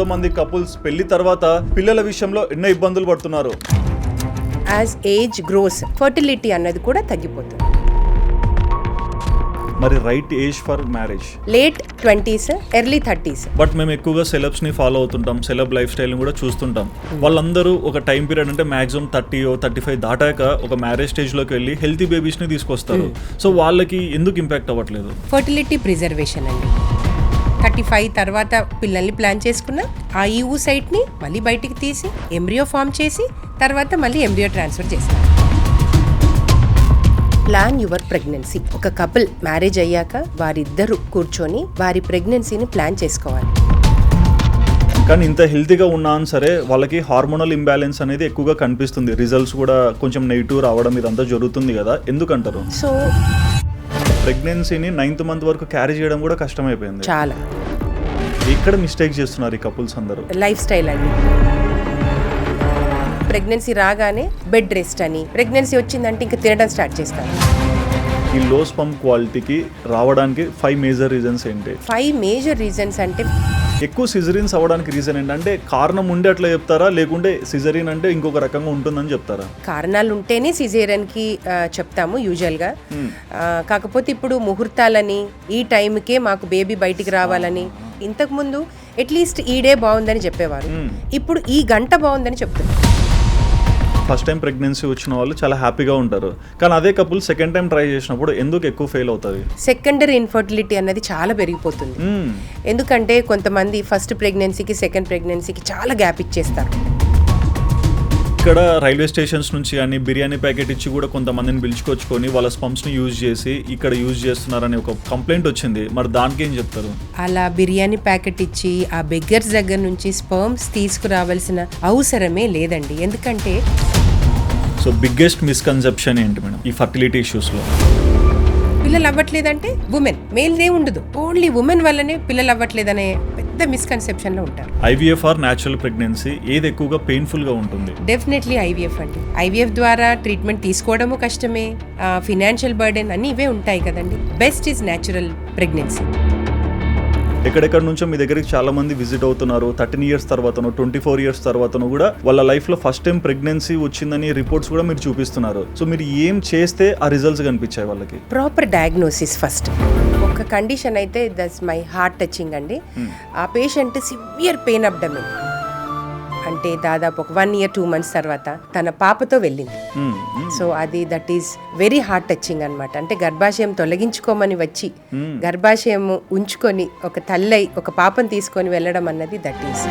ఎంతో మంది కపుల్స్ పెళ్ళి తర్వాత పిల్లల విషయంలో ఎన్నో ఇబ్బందులు పడుతున్నారు. యాజ్ ఏజ్ గ్రోస్ ఫర్టిలిటీ అన్నది కూడా తగ్గిపోతుంది. మరి right age for marriage late twenties early thirties but మేము ఎక్కువగా సెలబ్స్ని ఫాలో అవుతుంటాం సెలబ్ లైఫ్ స్టైల్ కూడా చూస్తుంటాం. వాళ్ళందరూ ఒక టైం పీరియడ్ అంటే మాక్సిమం థర్టీ థర్టీ ఫైవ్ దాటాక ఒక మ్యారేజ్ స్టేజ్లోకి వెళ్ళి హెల్తీ బేబీస్ని తీసుకొస్తారు. సో వాళ్ళకి ఎందుకు ఇంపాక్ట్ అవ్వట్లేదు? ఫర్టిలిటీ ప్రిజర్వేషన్ అండి. థర్టీ ఫైవ్ తర్వాత పిల్లల్ని ప్లాన్ చేసుకున్న ఆ ఈవు సైట్ని మళ్ళీ బయటికి తీసి ఎంబ్రియో ఫామ్ చేసి తర్వాత మళ్ళీ ఎంబ్రియో ట్రాన్స్ఫర్ చేస్తారు ప్లాన్ యువర్ ప్రెగ్నెన్సీ. ఒక కపుల్ మ్యారేజ్ అయ్యాక వారిద్దరూ కూర్చొని వారి ప్రెగ్నెన్సీని ప్లాన్ చేసుకోవాలి. కానీ ఇంత హెల్తీగా ఉన్నా సరే వాళ్ళకి హార్మోనల్ ఇంబ్యాలెన్స్ అనేది ఎక్కువగా కనిపిస్తుంది. రిజల్ట్స్ కూడా కొంచెం నెగిటివ్ రావడం ఇదంతా జరుగుతుంది కదా. ఎందుకంటారు? సో ప్రెగ్నెన్సీని నైన్త్ మంత్ వరకు క్యారీ చేయడం కూడా కష్టమైపోయింది. చాలా. ఇక్కడ మిస్టేక్ చేస్తున్నారు ఈ కపుల్స్ అందరూ. లైఫ్ స్టైల్ అండి. ప్రెగ్నెన్సీ రాగానే బెడ్ రెస్ట్ అని ప్రెగ్నెన్సీ వచ్చిందంటే ఇంకా తినడం స్టార్ట్ చేస్తారు. ఈ లో స్పమ్ క్వాలిటీకి రావడానికి ఫైవ్ మేజర్ రీజన్స్ ఏంటి? ఫైవ్ మేజర్ రీజన్స్ అంటే ఎక్కువ సిజరీన్స్ అవ్వడానికి రీజన్ ఏంటంటే కారణం ఉండి అట్లా చెప్తారా? లేకుంటే సిజరీన్ అంటే ఇంకొక రకంగా ఉంటుందని చెప్తారా? కారణాలు ఉంటేనే సిజేరియన్కి చెప్తాము యూజువల్గా ఆ, కాకపోతే ఇప్పుడు ముహూర్తాలని ఈ టైంకే మాకు బేబీ బయటికి రావాలని ఇంతకుముందు అట్లీస్ట్ ఈ డే బాగుందని చెప్పేవారు. Hmm. ఇప్పుడు ఈ గంట బాగుందని చెప్తున్నారు. ఫస్ట్ టైం ప్రెగ్నెన్సీ వచ్చిన వాళ్ళు చాలా హ్యాపీగా ఉంటారు. కానీ అదే కపుల్ సెకండ్ టైం ట్రై చేసినప్పుడు ఎందుకు ఎక్కువ ఫెయిల్ అవుతుంది? సెకండరీ ఇన్ఫర్టిలిటీ అన్నది చాలా పెరిగిపోతుంది. మ్మ్. ఎందుకంటే కొంతమంది ఫస్ట్ ప్రెగ్నెన్సీకి సెకండ్ ప్రెగ్నెన్సీకి చాలా గ్యాప్ ఇచ్చేస్తారు. ఇక్కడ రైల్వే స్టేషన్స్ నుంచి కానీ బిర్యానీ ప్యాకెట్ ఇచ్చి కూడా కొంతమందిని పిలుచుకొచ్చుకొని వాళ్ళ స్పంప్స్ని యూజ్ చేసి ఇక్కడ యూజ్ చేస్తున్నారని ఒక కంప్లైంట్ వచ్చింది. మరి దానికి ఏం చెప్తారు? అలా బిర్యానీ ప్యాకెట్ ఇచ్చి ఆ బెగ్గర్స్ దగ్గర నుంచి స్పర్మ్స్ తీసుకురావాల్సిన అవసరమే లేదండి. ఎందుకంటే సో బిగ్గెస్ట్ మిస్కన్సెప్షన్ ఏంటి మేడం ఈ ఫర్టిలిటీ ఇష్యూస్లో? పిల్లలు అవ్వట్లేదంటే ఉమెన్ మేల్దే ఉండదు. ఓన్లీ ఉమెన్ వల్లనే పిల్లలు అవ్వట్లేదనే పెద్ద మిస్కన్సెప్షన్లో ఉంటారు. ఐవీఎఫ్ ఆర్ న్యాచురల్ ప్రెగ్నెన్సీ ఏది ఎక్కువగా పెయిన్ఫుల్గా ఉంటుంది? డెఫినెట్లీ ఐవీఎఫ్ అండి. ఐవీఎఫ్ ద్వారా ట్రీట్మెంట్ తీసుకోవడము కష్టమే. ఫినాన్షియల్ బర్డెన్ అన్ని ఇవే ఉంటాయి కదండి. బెస్ట్ ఈజ్ న్యాచురల్ ప్రెగ్నెన్సీ ఎక్కడెక్కడ నుంచో మీ దగ్గరికి చాలా మంది విజిట్ అవుతున్నారు. థర్టీన్ ఇయర్స్ తర్వాతను ట్వంటీ ఫోర్ ఇయర్స్ తర్వాతను కూడా వాళ్ళ లైఫ్లో ఫస్ట్ టైం ప్రెగ్నెన్సీ వచ్చిందని రిపోర్ట్స్ కూడా మీరు చూపిస్తున్నారు. సో మీరు ఏం చేస్తే ఆ రిజల్ట్స్ కనిపించాయి వాళ్ళకి? ప్రాపర్ డయాగ్నోసిస్ ఫస్ట్ ఒక కండిషన్ అయితే దస్ మై హార్ట్ టచింగ్ అండి. ఆ పేషెంట్ సివియర్ పెయిన్ అబ్డమిన్. అంటే దాదాపు ఒక వన్ ఇయర్ టూ మంత్స్ తర్వాత తన పాపతో వెళ్ళింది. సో అది that is very heart touching అనమాట అంటే గర్భాశయం తొలగించుకోమని వచ్చి గర్భాశయం ఉంచుకొని ఒక తల్లై ఒక పాపను తీసుకొని వెళ్ళడం అన్నది దట్ ఈస్.